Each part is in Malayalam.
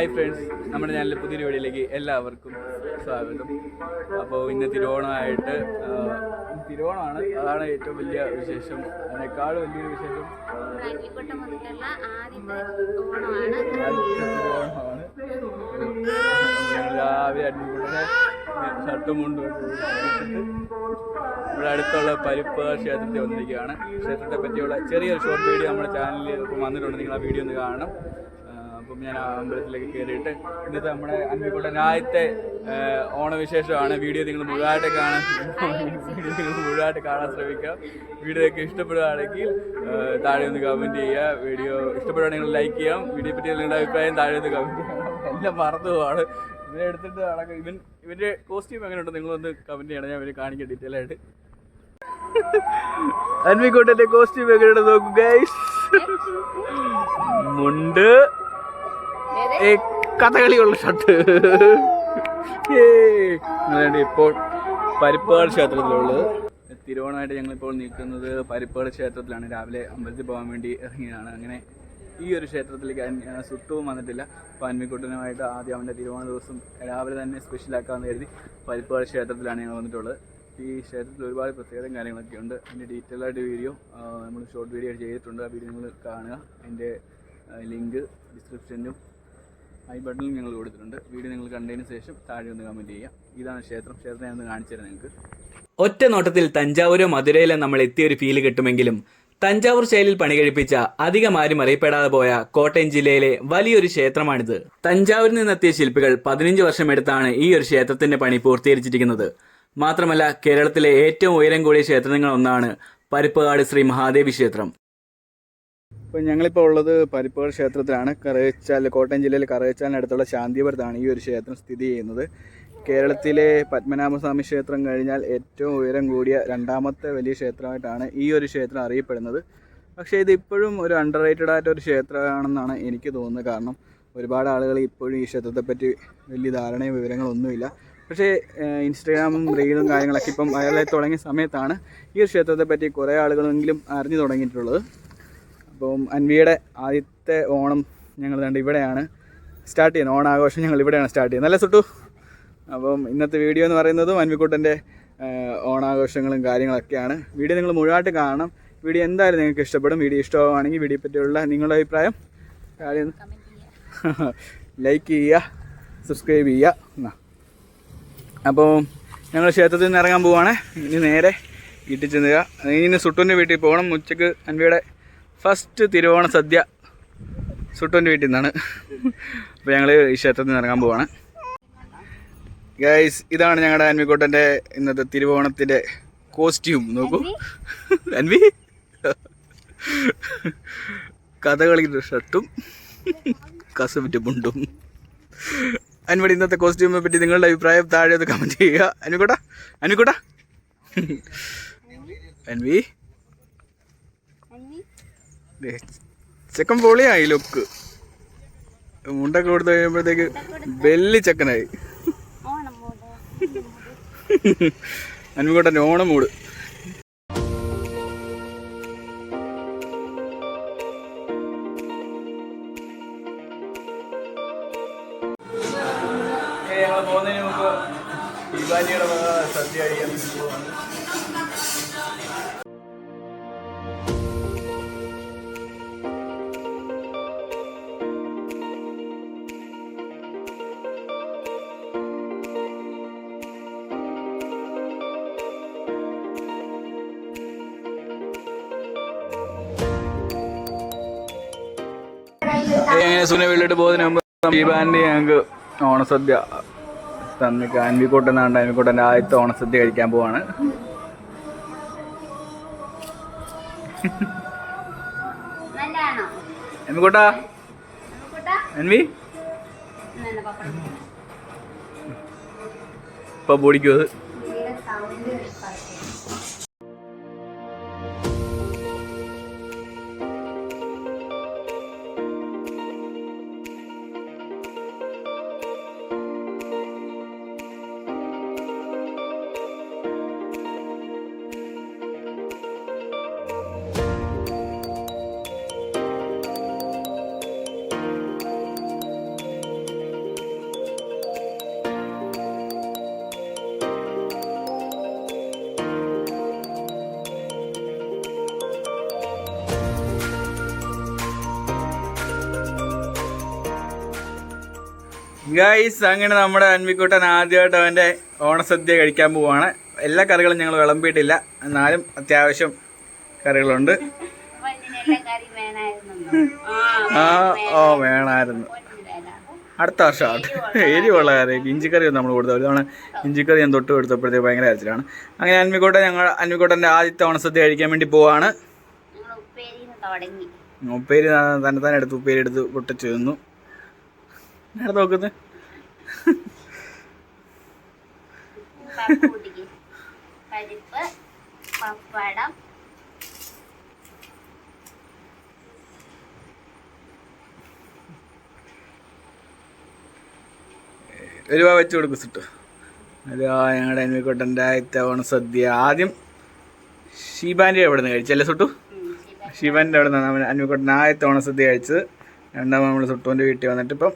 ഹായ് ഫ്രണ്ട്സ് നമ്മുടെ ചാനലിലെ പുതിയൊരു വീഡിയോയിലേക്ക് എല്ലാവർക്കും സ്വാഗതം. അപ്പോൾ ഇന്ന് തിരുവോണമായിട്ട് തിരുവോണമാണ്. അതാണ് ഏറ്റവും വലിയ വിശേഷം. അതിനേക്കാളും വലിയൊരു വിശേഷം? തിരുവോണമാണ്. ഞങ്ങൾ രാവിലെ അടിപൊളിയെ ഷർട്ടും മുണ്ടും ഇവിടെ അടുത്തുള്ള പരിപ്പ് ക്ഷേത്രത്തിൽ വന്നിരിക്കുകയാണ്. ക്ഷേത്രത്തെ പറ്റിയുള്ള ചെറിയൊരു ഷോർട്ട് വീഡിയോ നമ്മുടെ ചാനലിൽ വന്നിട്ടുണ്ട്. നിങ്ങൾ ആ വീഡിയോ ഒന്ന് കാണണം. ഞാൻ ആ അമ്പലത്തിലേക്ക് കയറിയിട്ട് ഇന്നത്തെ നമ്മുടെ അമ്പിക്കുട്ടൻ ആദ്യത്തെ ഓണവിശേഷമാണ്. വീഡിയോ നിങ്ങൾ മുഴുവനായിട്ട് കാണാൻ വീഡിയോ നിങ്ങൾ മുഴുവനായിട്ട് കാണാൻ ശ്രമിക്കുക വീഡിയോ ഒക്കെ ഇഷ്ടപ്പെടുകയാണെങ്കിൽ താഴെ ഒന്ന് കമന്റ് ചെയ്യുക. വീഡിയോ ഇഷ്ടപ്പെടുകയാണെങ്കിൽ ലൈക്ക് ചെയ്യാം. വീഡിയോ പറ്റി നിങ്ങളുടെ അഭിപ്രായം താഴെ ഒന്ന് കമന്റ് ചെയ്യണം എല്ലാം മറന്നു പോവാണ്. ഇവനെ എടുത്തിട്ട് നടക്കും ഇവൻ ഇവന്റെ കോസ്റ്റ്യൂം എങ്ങനെ എങ്ങനെയുണ്ട്? നിങ്ങളൊന്ന് കമന്റ് ചെയ്യണം. ഞാൻ ഇവർ കാണിക്കാം ഡീറ്റെയിൽ ആയിട്ട്. അൻവിക്കോട്ടെ കോസ്റ്റ്യൂം എങ്ങനെയുണ്ട് നോക്കൂ മുണ്ട് കഥകളിയുള്ള ഷർട്ട് ഇപ്പോൾ പരിപ്പാട് ക്ഷേത്രത്തിലുള്ളത്. തിരുവോണമായിട്ട് ഞങ്ങളിപ്പോൾ നിൽക്കുന്നത് പരിപ്പാട് ക്ഷേത്രത്തിലാണ്. രാവിലെ അമ്പലത്തിൽ പോകാൻ വേണ്ടി ഇറങ്ങിയതാണ്. അങ്ങനെ ഈ ഒരു ക്ഷേത്രത്തിലേക്ക് സുട്ടവും വന്നിട്ടില്ല. അപ്പോൾ ആദ്യം അവന്റെ തിരുവോണ ദിവസം രാവിലെ തന്നെ സ്പെഷ്യലാക്കാമെന്ന് കരുതി പരിപ്പാട് ക്ഷേത്രത്തിലാണ് ഞങ്ങൾ വന്നിട്ടുള്ളത്. ഈ ക്ഷേത്രത്തിൽ ഒരുപാട് പ്രത്യേകതയും കാര്യങ്ങളൊക്കെ ഉണ്ട്. അതിന്റെ ഡീറ്റെയിൽ ആയിട്ട് വീഡിയോ നമ്മൾ ഷോർട്ട് വീഡിയോ ചെയ്തിട്ടുണ്ട്. ആ വീഡിയോ നിങ്ങൾ കാണുക. അതിന്റെ ലിങ്ക് ഡിസ്ക്രിപ്ഷനിലും ഐ ബട്ടണിൽ ഞങ്ങൾ കൊടുത്തിട്ടുണ്ട്. വീഡിയോ നിങ്ങൾ കണ്ടതിന് ശേഷം താഴെ ഒന്ന് കമന്റ് ചെയ്യാം. ഇതാണ് ക്ഷേത്രം. ക്ഷേത്രം ഞാൻ കാണിച്ചു തരാം നിങ്ങൾക്ക്. ഒറ്റ നോട്ടത്തിൽ തഞ്ചാവൂരോ മധുരയിലോ നമ്മൾ എത്തിയ ഒരു ഫീൽ കിട്ടുമെങ്കിലും തഞ്ചാവൂർ ശൈലിയിൽ പണി കഴിപ്പിച്ച അധികം ആരും അറിയപ്പെടാതെ പോയ കോട്ടയം ജില്ലയിലെ വലിയൊരു ക്ഷേത്രമാണിത്. തഞ്ചാവൂരിൽ നിന്നെത്തിയ ശില്പികൾ പതിനഞ്ച് വർഷമെടുത്താണ് ഈ ഒരു ക്ഷേത്രത്തിന്റെ പണി പൂർത്തീകരിച്ചിരിക്കുന്നത്. മാത്രമല്ല കേരളത്തിലെ ഏറ്റവും ഉയരം കൂടിയ ക്ഷേത്രങ്ങളിൽ ഒന്നാണ് പരിപ്പുകാട് ശ്രീ മഹാദേവി ക്ഷേത്രം. ഇപ്പോൾ ഞങ്ങളിപ്പോൾ ഉള്ളത് പരിപ്പുകൾ ക്ഷേത്രത്തിലാണ്. കറയച്ചാൽ കോട്ടയം ജില്ലയിലെ കറയച്ചാലിനടുത്തുള്ള ശാന്തിപുരത്താണ് ഈ ഒരു ക്ഷേത്രം സ്ഥിതി ചെയ്യുന്നത്. കേരളത്തിലെ പത്മനാഭസ്വാമി ക്ഷേത്രം കഴിഞ്ഞാൽ ഏറ്റവും ഉയരം കൂടിയ രണ്ടാമത്തെ വലിയ ക്ഷേത്രമായിട്ടാണ് ഈ ഒരു ക്ഷേത്രം അറിയപ്പെടുന്നത്. പക്ഷേ ഇത് ഇപ്പോഴും ഒരു അണ്ടർ റേറ്റഡ് ആയിട്ട് ഒരു ക്ഷേത്രമാണെന്നാണ് എനിക്ക് തോന്നുന്നത്. കാരണം ഒരുപാട് ആളുകൾ ഇപ്പോഴും ഈ ക്ഷേത്രത്തെപ്പറ്റി വലിയ ധാരണയും വിവരങ്ങളൊന്നുമില്ല. പക്ഷേ ഇൻസ്റ്റഗ്രാമും റീലും കാര്യങ്ങളൊക്കെ ഇപ്പം അയാളെ തുടങ്ങിയ സമയത്താണ് ഈ ക്ഷേത്രത്തെപ്പറ്റി കുറേ ആളുകളെങ്കിലും അറിഞ്ഞു തുടങ്ങിയിട്ടുള്ളത്. അപ്പം അൻവിയുടെ ആദ്യത്തെ ഓണം ഞങ്ങൾ കണ്ട് ഇവിടെയാണ് സ്റ്റാർട്ട് ചെയ്യുന്നത്. ഓണാഘോഷം ഞങ്ങൾ ഇവിടെയാണ് സ്റ്റാർട്ട് ചെയ്യുന്നത്. നല്ല സുട്ടു? അപ്പം ഇന്നത്തെ വീഡിയോ എന്ന് പറയുന്നതും അൻവിക്കുട്ടന്റെ ഓണാഘോഷങ്ങളും കാര്യങ്ങളൊക്കെയാണ്. വീഡിയോ നിങ്ങൾ മുഴുവനായിട്ട് കാണണം. വീഡിയോ എന്തായാലും നിങ്ങൾക്ക് ഇഷ്ടപ്പെടും. വീഡിയോ ഇഷ്ടമാണെങ്കിൽ വീഡിയോ പറ്റിയുള്ള നിങ്ങളുടെ അഭിപ്രായം കാര്യം ലൈക്ക് ചെയ്യുക സബ്സ്ക്രൈബ് ചെയ്യുക. എന്നാ. അപ്പോൾ ഞങ്ങൾ ക്ഷേത്രത്തിൽ നിന്ന് ഇറങ്ങാൻ പോവുകയാണ്. ഇനി നേരെ വീട്ടിൽ ചെന്നുക ഇനി സുട്ടുവിന്റെ വീട്ടിൽ പോകണം. ഉച്ചയ്ക്ക് അൻവിയുടെ ഫസ്റ്റ് തിരുവോണ സദ്യ സുട്ടന്റെ വീട്ടിൽ നിന്നാണ്. അപ്പോൾ ഞങ്ങൾ ഈ ക്ഷേത്രത്തിൽ നിന്ന് ഇറങ്ങാൻ പോവാണ്. ഗൈസ് ഇതാണ് ഞങ്ങളുടെ അൻവിക്കോട്ടന്റെ ഇന്നത്തെ തിരുവോണത്തിന്റെ കോസ്റ്റ്യൂം നോക്കൂ. അൻവി? കഥകളിയുടെ ഷർട്ടും കസവിറ്റ് മുണ്ടും. അൻവടി ഇന്നത്തെ കോസ്റ്റ്യൂമിനെ പറ്റി നിങ്ങളുടെ അഭിപ്രായം താഴെ ഒന്ന് കമന്റ് ചെയ്യുക. അനുക്കോട്ട അനുക്കോട്ട അൻവി? ചെക്കൻ പൊളിയായി ലുക്ക് മുണ്ടൊക്കെ കൊടുത്തു കഴിയുമ്പോഴത്തേക്ക് വെല്ലി ചെക്കനായി. അനുകൂട്ടന്റെ ഓണം മൂട്. പോകുന്നതിന് ദീപാവലിയുടെ വക സദ്യ അടിക്കാൻ എങ്ങനെ സുന വീട്ടിലോട്ട് പോകുന്നതിന് മുമ്പ് ദീപാന്റെ ഞങ്ങൾക്ക് ഓണസദ്യ തന്നിക്ക് അൻവിക്കോട്ടെന്നാണ്ട് അൻവിക്കോട്ടന്റെ ആദ്യത്തെ ഓണസദ്യ കഴിക്കാൻ പോവാണ്. അൻവിക്കോട്ടാ? കൂട്ടാ അൻവി? ഇപ്പൊ പൊടിക്കും അത്? ഗൈസ് അങ്ങനെ നമ്മുടെ അൻവിക്കുട്ടൻ ആദ്യമായിട്ട് അവന്റെ ഓണസദ്യ കഴിക്കാൻ പോവാണ്. എല്ലാ കറികളും ഞങ്ങൾ വിളമ്പിയിട്ടില്ല. എന്നാലും അത്യാവശ്യം കറികളുണ്ട്. ആ ഓ വേണമായിരുന്നു അടുത്ത വർഷം എരിവുള്ള കറി ഇഞ്ചിക്കറി ഒന്നും നമ്മൾ കൊടുത്തു ഒരു തവണ ഇഞ്ചിക്കറി ഞാൻ തൊട്ട് കൊടുത്തപ്പോഴത്തേക്ക് ഭയങ്കര അരച്ചിലാണ് അങ്ങനെ അൻവിക്കുട്ടൻ ഞങ്ങൾ അൻവിക്കോട്ടന്റെ ആദ്യത്തെ ഓണസദ്യ കഴിക്കാൻ വേണ്ടി പോവാണ്. ഉപ്പേരി തന്നെ തന്നെ എടുത്ത് ഉപ്പേരി എടുത്ത് പൊട്ടിച്ചു തിന്നു. നേരെ നോക്കുന്നത് പരിപ്പ് പപ്പടം. ഒരു രൂപ വെച്ച് കൊടുക്കും സിട്ടു. ഒരു ഞങ്ങളുടെ അൻവിക്കോട്ടന്റെ ഇത്തവണ സദ്യ. ആദ്യം ഷീബാന്റെ എവിടെ നിന്ന് കഴിച്ചല്ലേ സുട്ടു? ഷീബാന്റെ എവിടെ നിന്നാണ് അവിടെ നിന്നാണ് ഇത്തവണ ആദ്യത്തെ ഓണസദ്യ കഴിച്ചത്. രണ്ടാമത് നമ്മൾ സുട്ടുവിന്റെ വീട്ടിൽ വന്നിട്ട് ഇപ്പം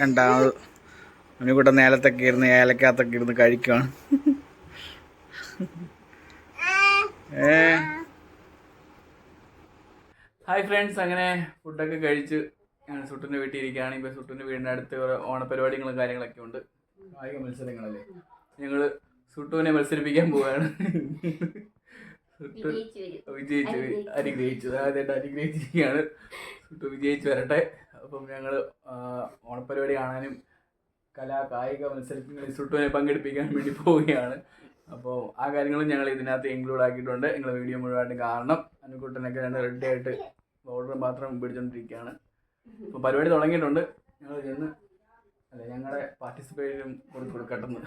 രണ്ടാമത് അന്വിക്കുട്ടൻ നേലത്തൊക്കെ ഇരുന്ന് ഏലക്കകത്തൊക്കെ ഇരുന്ന് കഴിക്കുകയാണ് ഏ? ഹായ് ഫ്രണ്ട്സ് അങ്ങനെ ഫുഡൊക്കെ കഴിച്ച് ഞാൻ സുട്ടിന്റെ വീട്ടിൽ ഇരിക്കുകയാണ് ഇപ്പോൾ സുട്ടിന്റെ വീടിന്റെ അടുത്ത് കുറേ ഓണപരിപാടികളും കാര്യങ്ങളൊക്കെ ഉണ്ട്. കായിക മത്സരങ്ങളല്ലേ? ഞങ്ങൾ സുട്ടുവിനെ മത്സരിപ്പിക്കാൻ പോവുകയാണ് സുട്ടു വിജയിച്ചു വിജയിച്ചു. അനുഗ്രഹിച്ചു. അതായത് അനുഗ്രഹിച്ചിരിക്കുകയാണ്. സുട്ടു വിജയിച്ചു വരട്ടെ. അപ്പം ഞങ്ങൾ ഓണപ്പരിപാടി കാണാനും കലാ കായിക മത്സരങ്ങളിൽ സുട്ടുവിനെ പങ്കെടുപ്പിക്കാൻ വേണ്ടി പോവുകയാണ്. അപ്പോൾ ആ കാര്യങ്ങളും ഞങ്ങൾ ഇതിനകത്ത് ഇൻക്ലൂഡ് ആക്കിയിട്ടുണ്ട്. നിങ്ങൾ വീഡിയോ മുഴുവനായിട്ട് കാണണം. അനുക്കൂട്ടനൊക്കെ രണ്ട് റെഡി ആയിട്ട് ഓർഡർ മാത്രം പിടിച്ചോണ്ടിരിക്കുകയാണ്. അപ്പോൾ പരിപാടി തുടങ്ങിയിട്ടുണ്ട്. ഞങ്ങൾ ചെന്ന് അല്ല ഞങ്ങളുടെ പാർട്ടിസിപ്പേഷനും കൊടുക്കട്ടെന്ന്.